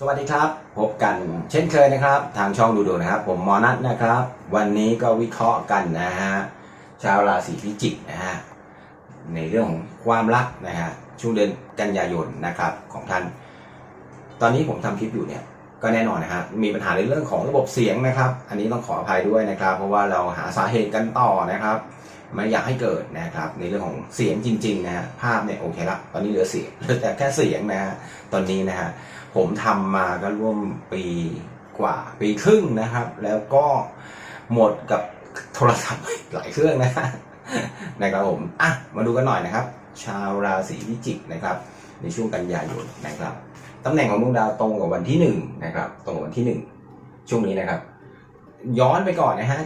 สวัสดีครับ พบกันเช่นเคยนะครับ ทางช่องดูดูนะครับ ผมหมอนัทนะครับ วันนี้ก็วิเคราะห์กันนะฮะชาวราศีพิจิกนะฮะในเรื่องของความรักนะฮะช่วงเดือนกันยายนนะครับของท่าน ตอนนี้ผมทำคลิปอยู่เนี่ยก็แน่นอนนะฮะมีปัญหาในเรื่องของระบบเสียงนะครับ อันนี้ต้องขออภัยด้วยนะครับ เพราะว่าเราหาสาเหตุกันต่อนะครับไม่อยากให้เกิดนะครับ ในเรื่องของเสียงจริงๆนะฮะภาพเนี่ยโอเคละตอนนี้เหลือเสียงเหลือแต่แค่เสียงนะฮะตอนนี้นะฮะ ผมทำมาก็ร่วมปีกว่า ปีครึ่งนะครับ แล้วก็หมดกับโทรศัพท์หลายเครื่องนะนะครับผมอะมาดูกันหน่อยนะครับ ชาวราศีพิจิกนะครับ ในช่วงกันยายนนะครับตำแหน่งของดวงดาวตรงกับวันที่หนึ่งนะครับ ตรงกับวันที่หนึ่งช่วงนี้นะครับ ย้อนไปก่อนนะฮะ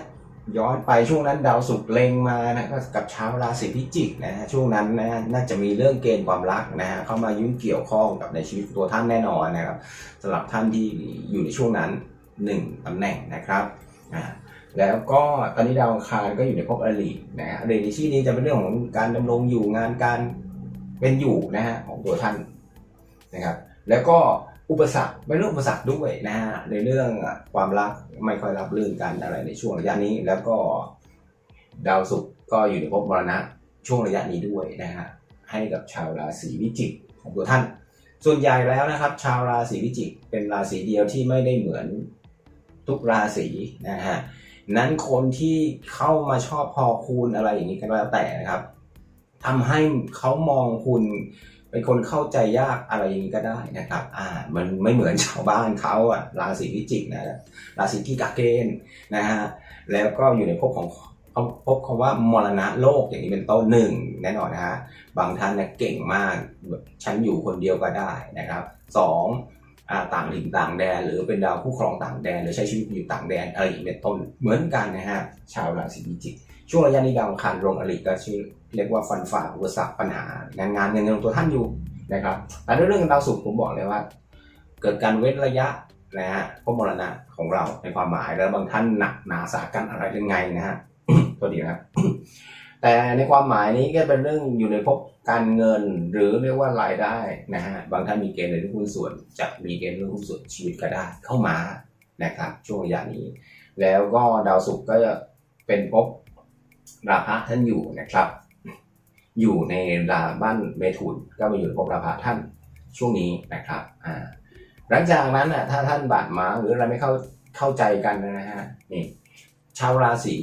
ย้อนไปช่วงนั้นดาวศุกร์เล็งมานะก็กับชาวราศีพิจิกนะฮะช่วงนั้นนะน่าจะมีเรื่องเกณฑ์ความรักนะฮะเข้ามายุ่งเกี่ยวข้องกับในชีวิตตัวท่านแน่นอนนะครับสำหรับท่านที่อยู่ในช่วงนั้นหนึ่งตำแหน่งนะครับอ่าแล้วก็ตอนนี้ดาวอังคารก็อยู่ในภพอรินะฮะอริในที่นี้จะเป็นเรื่องของการดำรงอยู่งานการเป็นอยู่นะฮะของตัวท่านนะครับ แล้วก็ อุปสรรคไม่เรื่องอุปสรรคด้วยนะฮะในเรื่องความรักไม่ค่อยรับรื่นกันอะไรในช่วงระยะนี้ แล้วก็ดาวศุกร์ก็อยู่ในภพมรณะช่วงระยะนี้ด้วยนะฮะให้กับชาวราศีพิจิกของตัวท่าน ส่วนใหญ่แล้วนะครับ ชาวราศีพิจิกเป็นราศีเดียวที่ไม่ได้เหมือนทุกราศีนะฮะนั้นคนที่เข้ามาชอบพอคูณอะไรอย่างนี้ก็แล้วแต่นะครับทำให้เขามองคุณ เป็นคนเข้าใจยากอะไรอย่างนี้ก็ได้นะครับ อ่า มันไม่เหมือนชาวบ้านเขาอะราศีพิจิกนะราศีที่กาเกณฑ์นะฮะ แล้วก็อยู่ในภพของพบคำว่ามรณะโลกอย่างนี้เป็นต้นหนึ่งแน่นอนนะฮะ บางท่านเนี่ยเก่งมากฉันอยู่คนเดียวก็ได้นะครับสองอ่าต่างถิ่นต่างแดน หรือเป็นดาวคู่ครองต่างแดน หรือใช้ชีวิตอยู่ต่างแดนอะไรอย่างเป็นต้นเหมือนกันนะฮะชาวราศีพิจิกช่วงระยะนี้ดาวอังคารลงอริก็ชื่อ เรียกว่าฟันฝ่าอุปสรรคปัญหางานงานเงินของตัวท่านอยู่นะครับแต่เรื่องดาวศุกร์ผมบอกเลยว่า เกิดการเว้นระยะนะฮะพวกมรณะของเราในความหมายแล้วบางท่านหนักหนาสากันอะไรยังไงนะฮะตัวดีนะครับแต่ในความหมายนี้ก็เป็นเรื่องอยู่ในภพการเงินหรือเรียกว่ารายได้นะฮะบางท่านมีเกณฑ์ในเรื่องหุ้นส่วนจะมีเกณฑ์เรื่องหุ้นส่วนชีวิตก็ได้เข้ามานะครับช่วงระยะนี้ แล้วก็ดาวศุกร์ก็จะเป็นภพราพะท่านอยู่นะครับ อยู่ในราบ้านเมถุนก็มาอยู่ในภพราพะท่านช่วงนี้นะครับอ่าหลังจากนั้นน่ะถ้าท่านบาดหมางหรืออะไรไม่เข้าเข้าใจกันนะฮะนี่ชาวราศี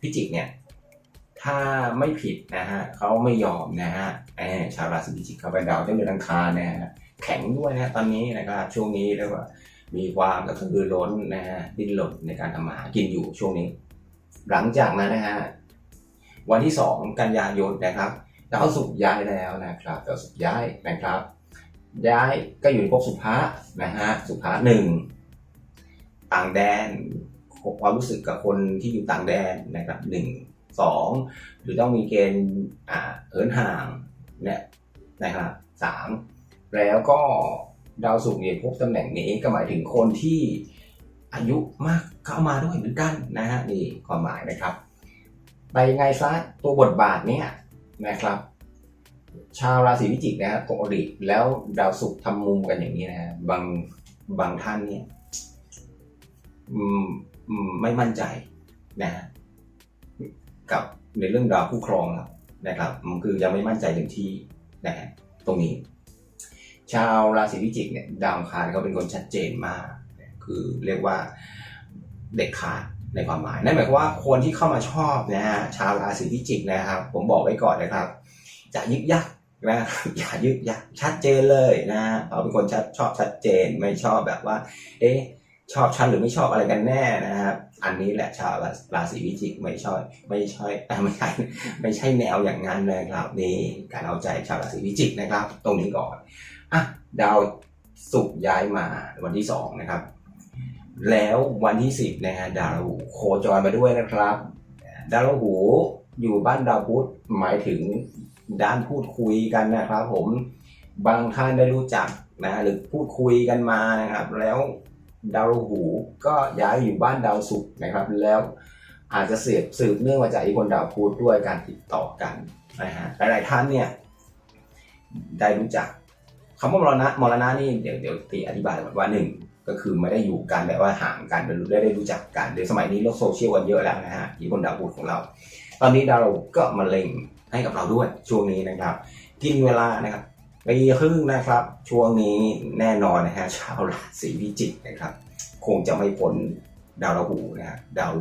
พิจิกเนี่ยถ้าไม่ผิดนะฮะเขาไม่ยอมนะฮะเออชาวราศีพิจิกเขาเป็นดาวเจ้าเดือนอังคารนะฮะแข็งด้วยนะตอนนี้นะครับช่วงนี้เรียกว่ามีความกระตือร้นนะฮะดิ้นรนในการทำมาหากินอยู่ช่วงนี้ หลังจากนั้นนะฮะวันที่สองกันยายนนะครับ ดาวศุกร์ย้ายแล้วนะครับดาวศุกร์ย้ายนะครับ ย้ายก็อยู่ในภพสุภะนะฮะสุภะหนึ่งต่างแดนความรู้สึกกับคนที่อยู่ต่างแดนนะครับหนึ่งสองหรือต้องมีเกณฑ์อ่าเหินห่างเนี่ยนะครับสามแล้วก็ดาวศุกร์เนี่ยพบตำแหน่งนี้ก็หมายถึงคนที่อายุมากเข้ามาด้วยเหมือนกันนะฮะนี่ความหมายนะครับ ไปยังไงซะตัวบทบาทเนี้ย นะครับ ชาวราศีพิจิกนะฮะตกอดีตแล้วดาวศุกร์ทำมุมกันอย่างนี้นะฮะบางบางท่านเนี่ยไม่มั่นใจนะฮะกับในเรื่องดาวคู่ครองครับนะครับ มันคือยังไม่มั่นใจเต็มที่นะฮะตรงนี้ ชาวราศีพิจิกเนี่ยดาวคารเขาเป็นคนชัดเจนมาก คือเรียกว่าเด็ดขาด ในความหมาย นั่นหมายความว่าคนที่เข้ามาชอบนะฮะชาวราศีพิจิกนะครับ ผมบอกไว้ก่อนนะครับจะยึกยักนะอย่ายึกยักชัดเจนเลยนะเขาเป็นคนชัดชอบชัดเจนไม่ชอบแบบว่า เอ๊ะชอบฉันหรือไม่ชอบอะไรกันแน่นะครับอันนี้แหละชาวราศีพิจิกไม่ชอบไม่ช่อ่ไม่ใช่ไม่ใช่แนวอย่างนั้นเลยครับนี่การเอาใจชาวราศีพิจิกนะครับ ตรงนี้ก่อนอะดาวศุกร์ย้ายมาวันที่สองนะครับ แล้ววันที่สิบนะฮะดาวราหูโคจรมาด้วยนะครับ ดาวราหูอยู่บ้านดาวพุธหมายถึงด้านพูดคุยกันนะครับ ผมบางท่านได้รู้จักนะหรือพูดคุยกันมานะครับ แล้วดาวราหูก็ย้ายอยู่บ้านดาวศุกร์นะครับ แล้วอาจจะเสียบสืบเนื่องมาจากอีกคนดาวพุธด้วยการติดต่อกันนะฮะหลายๆท่านเนี่ยได้รู้จักคำว่ามรณะมรณะนี่เดี๋ยวเดี๋ยวตีอธิบายว่าหนึ่ง ก็คือไม่ได้อยู่กันแบบว่าห่างกันได้ได้รู้จักกันเดี๋ยวสมัยนี้โลกโซเชียลกันเยอะแล้วนะฮะที่คนดาวพุธของเรา ตอนนี้ดาวเราก็มาเล็งให้กับเราด้วยช่วงนี้นะครับ กินเวลานะครับปีครึ่งนะครับ ช่วงนี้แน่นอนนะฮะชาวราศีพิจิกนะครับ คงจะไม่พ้นดาวราหูนะฮะดาว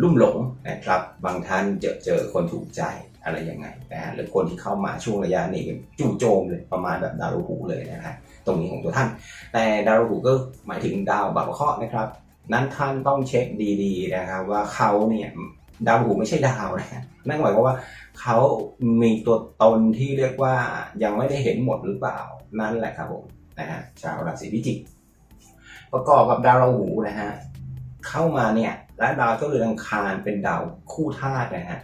ลุ่มหลงนะครับ บางท่านเจอเจอคนถูกใจอะไรยังไงนะฮะหรือคนที่เข้ามาช่วงระยะนี้จู่โจมเลยประมาณแบบดาวราหูเลยนะฮะ ตรงนี้ของตัวท่าน แต่ดาวราหูก็หมายถึงดาวบาปเคราะห์นะครับ นั้นท่านต้องเช็คดีๆนะครับว่าเขาเนี่ยดาวราหูไม่ใช่ดาวนะฮะนั่นหมายความว่าเขามีตัวตนที่เรียกว่ายังไม่ได้เห็นหมดหรือเปล่านั่นแหละครับผมนะฮะชาวราศีพิจิกประกอบกับดาวราหูนะฮะเข้ามาเนี่ยและดาวเจ้าเรือนอังคารเป็นดาวคู่ธาตุนะฮะ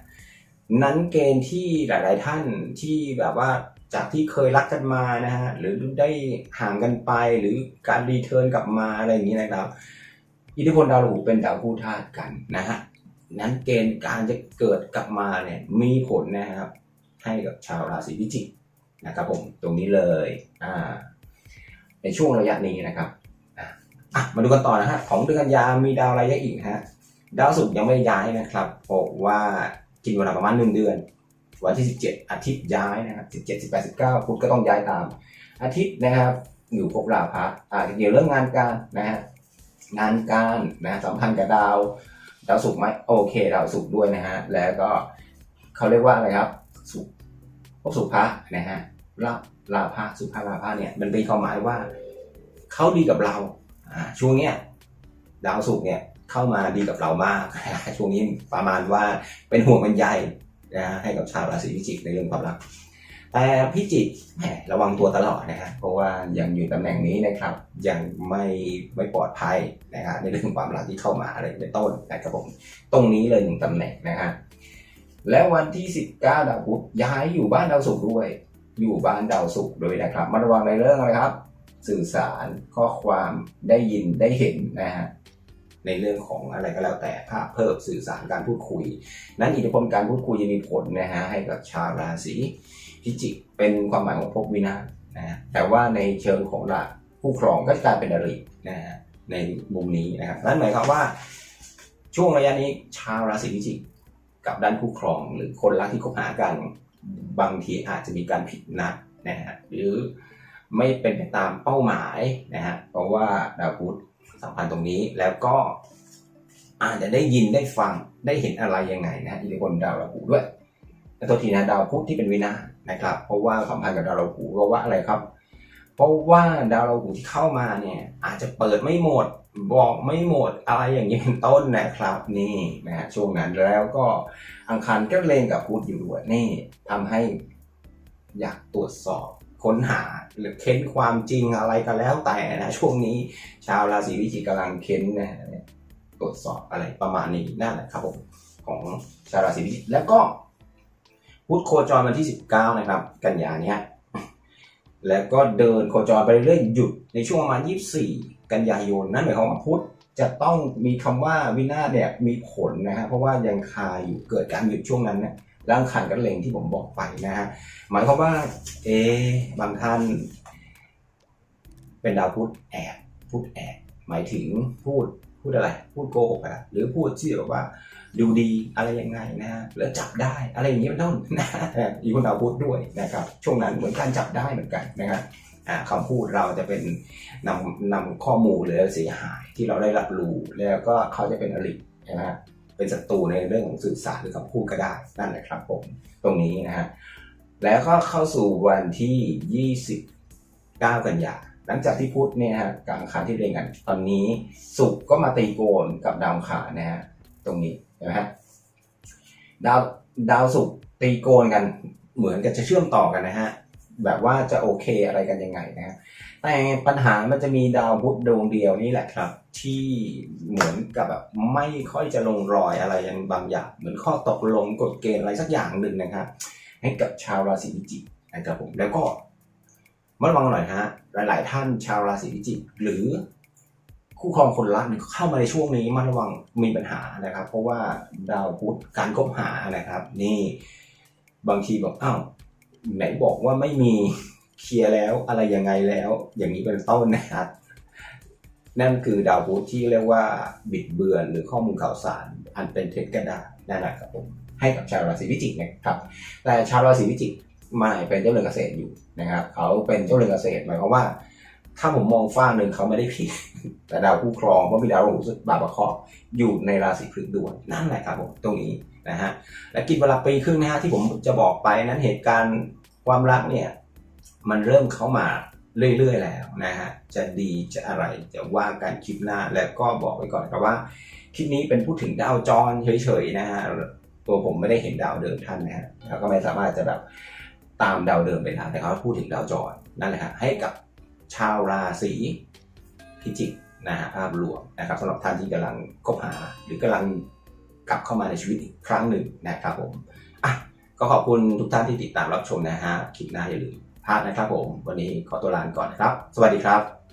นั้นเกณฑ์ที่หลาย ๆ ท่านที่แบบว่าจากที่เคยรักกันมานะฮะหรือได้ห่างกันไปหรือการรีเทิร์นกลับมาอะไรอย่างนี้นะครับอิทธิพลดาวราหูเป็นดาวคู่ธาตุกันนะฮะนั้นเกณฑ์การจะเกิดกลับมาเนี่ยมีผลนะครับ ให้กับชาวราศีพิจิกนะครับผมตรงนี้เลยอ่าในช่วงระยะนี้นะครับอะมาดูกันต่อนะฮะของเดือนกันยามีดาวอะไรยอะอีกฮะดาวศุกร์ยังไม่ย้ายนะครับเพราะว่า กินเวลาประมาณหนึ่งเดือน วันที่ 17 อาทิตย์ย้ายนะครับ17 18 19พุธก็ต้องย้ายตาม อาทิตย์นะครับอยู่ภพราพะอาจจะเกี่ยวเรื่องงานการนะฮะงานการนะสัมพันธ์กับดาวดาวศุกไหมโอเคดาวศุกด้วยนะฮะแล้วก็เขาเรียกว่าอะไรครับศุภพสุภะนะฮะลาลาภะสุภาลาภะเนี่ยมันเป็นความหมายว่าเขาดีกับเราอ่าช่วงเนี้ยดาวศุกเนี่ย เข้ามาดีกับเรามาก ช่วงนี้ประมาณว่าเป็นห่วงเป็นใยนะให้กับชาวราศีพิจิกในเรื่องความรัก แต่พิจิกแหมระวังตัวตลอดนะฮะเพราะว่ายังอยู่ตำแหน่งนี้นะครับ ยังไม่ไม่ปลอดภัยนะฮะในเรื่องความรักที่เข้ามาอะไรเป็นต้นนะครับผมตรงนี้เลยหนึ่งตำแหน่งนะฮะแล้ววันที่ 19 ดาวพุธย้ายอยู่บ้านดาวศุกร์ด้วย อยู่บ้านดาวศุกร์ด้วยนะครับมาระวังในเรื่องอะไรครับ สื่อสารข้อความได้ยินได้เห็นนะฮะ ในเรื่องของอะไรก็แล้วแต่ภาพเพิ่มสื่อสารการพูดคุย นั้นอิทธิพลการพูดคุยจะมีผลนะฮะให้กับชาวราศีพิจิกเป็นความหมายของภพวินาศนะฮะแต่ว่าในเชิงของหลักผู้ครองก็จะกลายเป็นอรินะฮะในมุมนี้นะครับนั่นหมายความว่า ช่วงระยะนี้ชาวราศีพิจิกกับด้านคู่ครองหรือคนรักที่คบหากันบางทีอาจจะมีการผิดนัดนะฮะหรือไม่เป็นไปตามเป้าหมายนะฮะเพราะว่าดาวพุธ สัมพันธ์ตรงนี้แล้วก็อาจจะได้ยินได้ฟังได้เห็นอะไรยังไงนะฮะอิทธิพลดาวราหูด้วยและตัวทีนะดาวพุธที่เป็นวินาศนะครับ เพราะว่าสัมพันธ์กับดาวราหูเพราะว่าอะไรครับ เพราะว่าดาวราหูที่เข้ามาเนี่ย อาจจะเปิดไม่หมดบอกไม่หมดอะไรอย่างนี้เป็นต้นนะครับนี่นะฮะช่วงนั้นแล้วก็อังคารก็เลงกับพุธอยู่ด้วยนี่ทำให้อยากตรวจสอบ ค้นหาหรือเค้นความจริงอะไรก็แล้วแต่นะช่วงนี้ชาวราศีพิจิกกำลังเค้นนะตรวจสอบอะไรประมาณนี้นั่นแหละครับผมของชาวราศีพิจิกแล้วก็พุธโคจรวันที่ 19 นะครับ กันยานี้แล้วก็เดินโคจรไปเรื่อยหยุดในช่วงประมาณ 24 กันยายนนั่นหมายความว่าพุธจะต้องมีคำว่าวินาศเนี่ยมีผลนะฮะเพราะว่ายังคาอยู่เกิดการหยุดช่วงนั้นเนี่ย ร่างขันกันเลงที่ผมบอกไปนะฮะหมายความว่า เอบางท่าน เป็นดาวพุธแอบพูดแอบหมายถึงพูดพูดอะไร พูดโกหกอะหรือพูดที่แบบว่า ดูดีอะไรยังไงนะฮะแล้วจับได้อะไรอย่างนี้เป็นต้นนะอีกคนดาวพุธด้วยนะครับช่วงนั้นเหมือนการจับได้เหมือนกันนะครับคำพูดเราจะเป็นนำนำข้อมูลหรือเสียหายที่เราได้รับรู้แล้วก็เขาจะเป็นอรินะฮะ เป็นศัตรูในเรื่องของสื่อสารหรือคำพูดก็ได้นั่นแหละครับผมตรงนี้นะฮะแล้วก็เข้าสู่วันที่ 29 กันยาหลังจากที่พุธเนี่ยฮะกลางอังคารที่เรียนกันตอนนี้สุกร์ก็มาตีโกนกับดาวอังคานะฮะตรงนี้เห็นไหมฮะดาวดาวสุกร์ตีโกนกันเหมือนกับจะเชื่อมต่อกันนะฮะ แบบว่าจะโอเคอะไรกันยังไงนะฮะแต่ปัญหามันจะมีดาวพุธดวงเดียวนี่แหละครับ ที่เหมือนกับแบบไม่ค่อยจะลงรอยอะไรยังบางอย่าง เหมือนข้อตกลงกฎเกณฑ์อะไรสักอย่างหนึ่งนะครับให้กับชาวราศีพิจิกนะครับผมแล้วก็มาระวังหน่อยฮะหลาย ๆ ท่านชาวราศีพิจิกหรือคู่ครองคนรักเนี่ยเข้ามาในช่วงนี้มาระวังมีปัญหานะครับ เพราะว่าดาวพุธการคบหานะครับ นี่บางทีบอกอ้าว ไหนบอกว่าไม่มีเคลียร์แล้วอะไรยังไงแล้ว อย่างนี้เป็นต้นนะครับนั่นคือดาวพุธที่เรียกว่าบิดเบือนหรือข้อมูลข่าวสาร อันเป็นเท็จก็ได้นั่นแหละครับผมให้กับชาวราศีพิจิกนะครับ แต่ชาวราศีพิจิกไม่เป็นเจ้าเรือนเกษตรอยู่นะครับเขาเป็นเจ้าเรือนเกษตรหมายความว่า ถ้าผมมองฝ้าหนึ่งเขาไม่ได้ผิด แต่ดาวคู่ครองเพราะมีดาวราหูบาปะเคราะห์อยู่ในราศีพฤกษ์ด้วยนั่นแหละครับผมตรงนี้ นะฮะและกินเวลาปีครึ่งนะฮะที่ผมจะบอกไปนั้นเหตุการณ์ความรักเนี่ยมันเริ่มเข้ามาเรื่อย ๆ แล้วนะฮะจะดีจะอะไรจะว่ากันคลิปหน้าแล้วก็บอกไว้ก่อนครับว่าคลิปนี้เป็นพูดถึงดาวจรเฉยๆนะฮะตัวผมไม่ได้เห็นดาวเดิมท่านนะฮะแล้วก็ไม่สามารถจะแบบตามดาวเดิมไปได้แต่เขาพูดถึงดาวจรนั่นแหละครับให้กับชาวราศีพิจิกนะฮะภาพรวมนะครับสำหรับท่านที่กำลังคบหาหรือกำลัง กลับเข้ามาในชีวิตอีกครั้งหนึ่งนะครับผมอะก็ขอบคุณทุกท่านที่ติดตามรับชมนะฮะคลิปหน้าอย่าลืมพลาดนะครับผม วันนี้ขอตัวลาไปก่อนนะครับ สวัสดีครับ